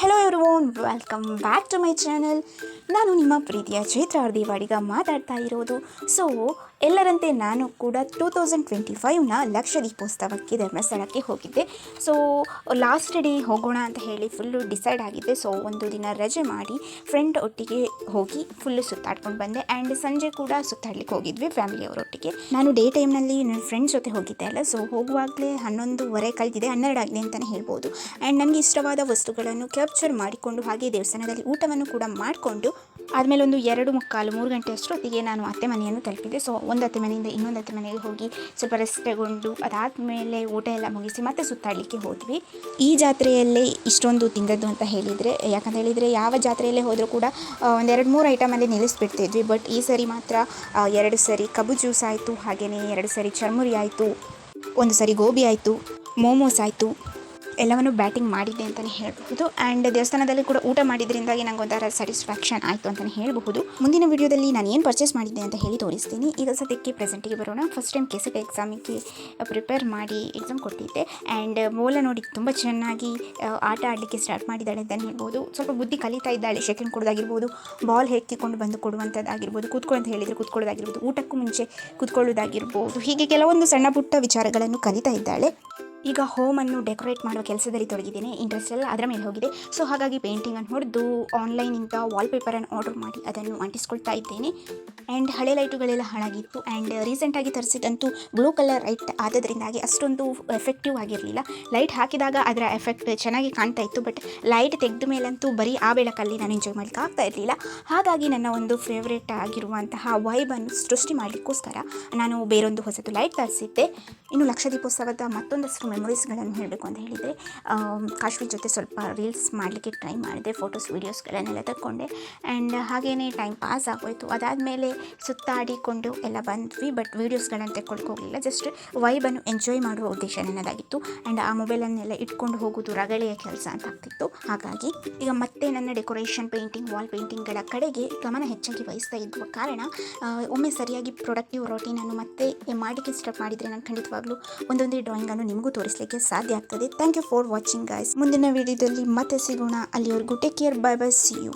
Hello on welcome back to my channel ನಾನು ನಿಮ್ಮ ಪ್ರೀತಿಯ ಚೈತ್ರ ದೇವಾಡಿಗ ಮಾತಾಡ್ತಾ ಇರೋದು. ಸೊ ಎಲ್ಲರಂತೆ ನಾನು ಕೂಡ ಟೂ ತೌಸಂಡ್ ಟ್ವೆಂಟಿ ಫೈವ್ನ ಲಕ್ಷ ದೀಪೋತ್ಸವಕ್ಕೆ ಧರ್ಮಸ್ಥಳಕ್ಕೆ ಹೋಗಿದ್ದೆ. ಸೊ ಲಾಸ್ಟ್ ಡೇ ಹೋಗೋಣ ಅಂತ ಹೇಳಿ ಫುಲ್ಲು ಡಿಸೈಡ್ ಆಗಿದ್ದೆ. ಸೊ ಒಂದು ದಿನ ರಜೆ ಮಾಡಿ ಫ್ರೆಂಡ್ ಒಟ್ಟಿಗೆ ಹೋಗಿ ಫುಲ್ಲು ಸುತ್ತಾಡ್ಕೊಂಡು ಬಂದೆ. ಆ್ಯಂಡ್ ಸಂಜೆ ಕೂಡ ಸುತ್ತಾಡ್ಲಿಕ್ಕೆ ಹೋಗಿದ್ವಿ ಫ್ಯಾಮಿಲಿಯವರೊಟ್ಟಿಗೆ ನಾನು ಡೇ ಟೈಮ್ನಲ್ಲಿ ನನ್ನ ಫ್ರೆಂಡ್ಸ್ ಜೊತೆ ಹೋಗಿದ್ದೆ ಅಲ್ಲ. ಸೊ ಹೋಗುವಾಗಲೇ ಹನ್ನೊಂದುವರೆ ಕಳೆದಿದೆ ಹನ್ನೆರಡು ಆಗಿದೆ ಅಂತಲೇ ಹೇಳ್ಬೋದು. ಆ್ಯಂಡ್ ನನಗೆ ಇಷ್ಟವಾದ ವಸ್ತುಗಳನ್ನು ಕ್ಯಾಪ್ಚರ್ ಮಾಡಿಕೊಂಡು ಹಾಗೆ ದೇವಸ್ಥಾನದಲ್ಲಿ ಊಟವನ್ನು ಕೂಡ ಮಾಡಿಕೊಂಡು, ಆದಮೇಲೆ ಒಂದು ಎರಡು ಮುಕ್ಕಾಲು ಮೂರು ಗಂಟೆ ಅಷ್ಟೊತ್ತಿಗೆ ನಾನು ಅತ್ತೆ ಮನೆಯನ್ನು ತಲುಪಿದೆ ಸೊ ಒಂದು ಮನೆಯಿಂದ ಇನ್ನೊಂದು ಅತ್ತೆ ಮನೆಗೆ ಹೋಗಿ ಸ್ವಲ್ಪ ರೆಸ್ಟ್ ತಗೊಂಡು ಅದಾದಮೇಲೆ ಊಟ ಎಲ್ಲ ಮುಗಿಸಿ ಮತ್ತೆ ಸುತ್ತಾಡಲಿಕ್ಕೆ ಹೋದ್ವಿ. ಈ ಜಾತ್ರೆಯಲ್ಲೇ ಇಷ್ಟೊಂದು ತಿಂದದ್ದು ಅಂತ ಹೇಳಿದರೆ, ಯಾಕಂತ ಹೇಳಿದರೆ ಯಾವ ಜಾತ್ರೆಯಲ್ಲೇ ಹೋದರೂ ಕೂಡ ಒಂದೆರಡು ಮೂರು ಐಟಮಲ್ಲಿ ನಿಲ್ಲಿಸ್ಬಿಡ್ತಿದ್ವಿ. ಬಟ್ ಈ ಸರಿ ಮಾತ್ರ ಎರಡು ಸರಿ ಕಬ್ಬು ಜ್ಯೂಸ್ ಆಯಿತು ಹಾಗೆಯೇ ಎರಡು ಸರಿ ಚರ್ಮುರಿ ಆಯಿತು, ಒಂದು ಸರಿ ಗೋಬಿ ಆಯಿತು ಮೋಮೋಸ್ ಆಯಿತು ಎಲ್ಲವನ್ನು ಬ್ಯಾಟಿಂಗ್ ಮಾಡಿದ್ದೆ ಅಂತಲೇ ಹೇಳಬಹುದು. ಆ್ಯಂಡ್ ದೇವಸ್ಥಾನದಲ್ಲಿ ಕೂಡ ಊಟ ಮಾಡಿದ್ರಿಂದಾಗಿ ನಂಗೆ ಒಂಥರ ಸ್ಯಾಟಿಸ್ಫ್ಯಾಕ್ಷನ್ ಆಯಿತು ಅಂತಲೇ ಹೇಳಬಹುದು. ಮುಂದಿನ ವಿಡಿಯೋದಲ್ಲಿ ನಾನು ಏನು ಪರ್ಚೇಸ್ ಮಾಡಿದ್ದೆ ಅಂತ ಹೇಳಿ ತೋರಿಸ್ತೀನಿ. ಈಗ ಸದ್ಯಕ್ಕೆ ಪ್ರೆಸೆಂಟಿಗೆ ಬರೋಣ. First time K C T ಎಕ್ಸಾಮಿಗೆ prepare ಮಾಡಿ ಎಕ್ಸಾಮ್ ಕೊಟ್ಟಿದ್ದೆ. ಆ್ಯಂಡ್ ಮೋಲ ನೋಡಿ ತುಂಬ ಚೆನ್ನಾಗಿ ಆಟ ಆಡಲಿಕ್ಕೆ ಸ್ಟಾರ್ಟ್ ಮಾಡಿದ್ದಾಳೆ ಅಂತಲೇ ಹೇಳ್ಬೋದು ಸ್ವಲ್ಪ ಬುದ್ಧಿ ಕಲಿತಾ ಇದ್ದಾಳೆ. ಸೆಕೆಂಡ್ ಕೊಡೋದಾಗಿರ್ಬೋದು ಬಾಲ್ ಹೆಕ್ಕಿಕೊಂಡು ಬಂದು ಕೊಡುವಂಥದ್ದಾಗಿರ್ಬೋದು ಕೂತ್ಕೊಳ್ಳೋ ಅಂತ ಹೇಳಿದರೆ ಕೂತ್ಕೊಳ್ಳೋದಾಗಿರ್ಬೋದು, ಊಟಕ್ಕೂ ಮುಂಚೆ ಕೂತ್ಕೊಳ್ಳೋದಾಗಿರ್ಬೋದು. ಹೀಗೆ ಕೆಲವೊಂದು ಸಣ್ಣ ಪುಟ್ಟ ವಿಚಾರಗಳನ್ನು ಕಲಿತಾ ಇದ್ದಾಳೆ. ಈಗ ಹೋಮನ್ನು ಡೆಕೋರೇಟ್ ಮಾಡುವ ಕೆಲಸದಲ್ಲಿ ತೊಡಗಿದ್ದೇನೆ. ಇಂಟ್ರೆಸ್ಟ್ ಎಲ್ಲ ಅದರ ಮೇಲೆ ಹೋಗಿದೆ. ಸೊ ಹಾಗಾಗಿ ಪೇಂಟಿಂಗನ್ನು ಹೊಡೆದು ಆನ್ಲೈನಿಂದ ವಾಲ್ಪೇಪರನ್ನು ಆರ್ಡರ್ ಮಾಡಿ ಅದನ್ನು ಅಂಟಿಸ್ಕೊಳ್ತಾ ಇದ್ದೇನೆ. ಆ್ಯಂಡ್ ಹಳೆ ಲೈಟುಗಳೆಲ್ಲ ಹಾಳಾಗಿತ್ತು. ಆ್ಯಂಡ್ ರೀಸೆಂಟಾಗಿ ತರಿಸಿದಂತೂ ಬ್ಲೂ ಕಲರ್ ಲೈಟ್ ಆದ್ದರಿಂದಾಗಿ ಅಷ್ಟೊಂದು ಎಫೆಕ್ಟಿವ್ ಆಗಿರಲಿಲ್ಲ. ಲೈಟ್ ಹಾಕಿದಾಗ ಅದರ ಎಫೆಕ್ಟ್ ಚೆನ್ನಾಗಿ ಕಾಣ್ತಾ ಇತ್ತು. ಬಟ್ ಲೈಟ್ ತೆಗೆದ ಮೇಲಂತೂ ಬರೀ ಆ ಬೆಳಕಲ್ಲಿ ನಾನು ಎಂಜಾಯ್ ಮಾಡಲಿಕ್ಕೆ ಆಗ್ತಾ ಇರಲಿಲ್ಲ. ಹಾಗಾಗಿ ನನ್ನ ಒಂದು ಫೇವ್ರೇಟ್ ಆಗಿರುವಂತಹ ವೈಬನ್ನು ಸೃಷ್ಟಿ ಮಾಡಲಿಕ್ಕೋಸ್ಕರ ನಾನು ಬೇರೊಂದು ಹೊಸದು ಲೈಟ್ ತರಿಸಿದ್ದೆ. ಇನ್ನು ಲಕ್ಷ ದೀಪೋತ್ಸವದ ಮತ್ತೊಂದಷ್ಟು ಮೆಮೊರೀಸ್ಗಳನ್ನು ಹೇಳಬೇಕು ಅಂತ ಹೇಳಿದರೆ ಕಾಶ್ಮೀರ್ ಜೊತೆ ಸ್ವಲ್ಪ ರೀಲ್ಸ್ ಮಾಡಲಿಕ್ಕೆ ಟ್ರೈ ಮಾಡಿದೆ ಫೋಟೋಸ್ ವೀಡಿಯೋಸ್ಗಳನ್ನೆಲ್ಲ ತಗೊಂಡೆ ಆ್ಯಂಡ್ ಹಾಗೇ ಟೈಮ್ ಪಾಸ್ ಆಗೋಯಿತು. ಅದಾದಮೇಲೆ ಸುತ್ತಾಡಿಕೊಂಡು ಎಲ್ಲ ಬಂದ್ವಿ ಬಟ್ ವೀಡಿಯೋಸ್ಗಳನ್ನು ತೆಕ್ಕೊಳಕ್ಕೆ ಹೋಗಲಿಲ್ಲ. ಜಸ್ಟ್ ವೈಬನ್ನು ಎಂಜಾಯ್ ಮಾಡುವ ಉದ್ದೇಶ ನನ್ನದಾಗಿತ್ತು. ಆ್ಯಂಡ್ ಆ ಮೊಬೈಲನ್ನೆಲ್ಲ ಇಟ್ಕೊಂಡು ಹೋಗೋದು ರಗಳೆಯ ಕೆಲಸ ಅಂತ ಆಗ್ತಿತ್ತು. ಹಾಗಾಗಿ ಈಗ ಮತ್ತೆ ನನ್ನ ಡೆಕೋರೇಷನ್ ಪೇಂಟಿಂಗ್ ವಾಲ್ ಪೇಂಟಿಂಗ್ಗಳ ಕಡೆಗೆ ಗಮನ ಹೆಚ್ಚಾಗಿ ವಹಿಸ್ತಾ ಇದ್ದ ಕಾರಣ ಒಮ್ಮೆ ಸರಿಯಾಗಿ ಪ್ರೊಡಕ್ಟಿವ್ ರೋಟೀನನ್ನು ಮತ್ತೆ ಮಾಡಲಿಕ್ಕೆ ಸ್ಟಾರ್ಟ್ ಮಾಡಿದರೆ ನಾನು ಖಂಡಿತವಾಗ್ಲೂ ಒಂದೊಂದೇ ಡ್ರಾಯಿಂಗನ್ನು ನಿಮಗೂ ತೋರಿಸಲಿಕ್ಕೆ ಸಾಧ್ಯ ಆಗ್ತದೆ. Thank you for watching guys ಮುಂದಿನ ವಿಡಿಯೋದಲ್ಲಿ ಮತ್ತೆ ಸಿಗೋಣ. ಅಲ್ಲಿವರೆಗೂ take care bye bye see you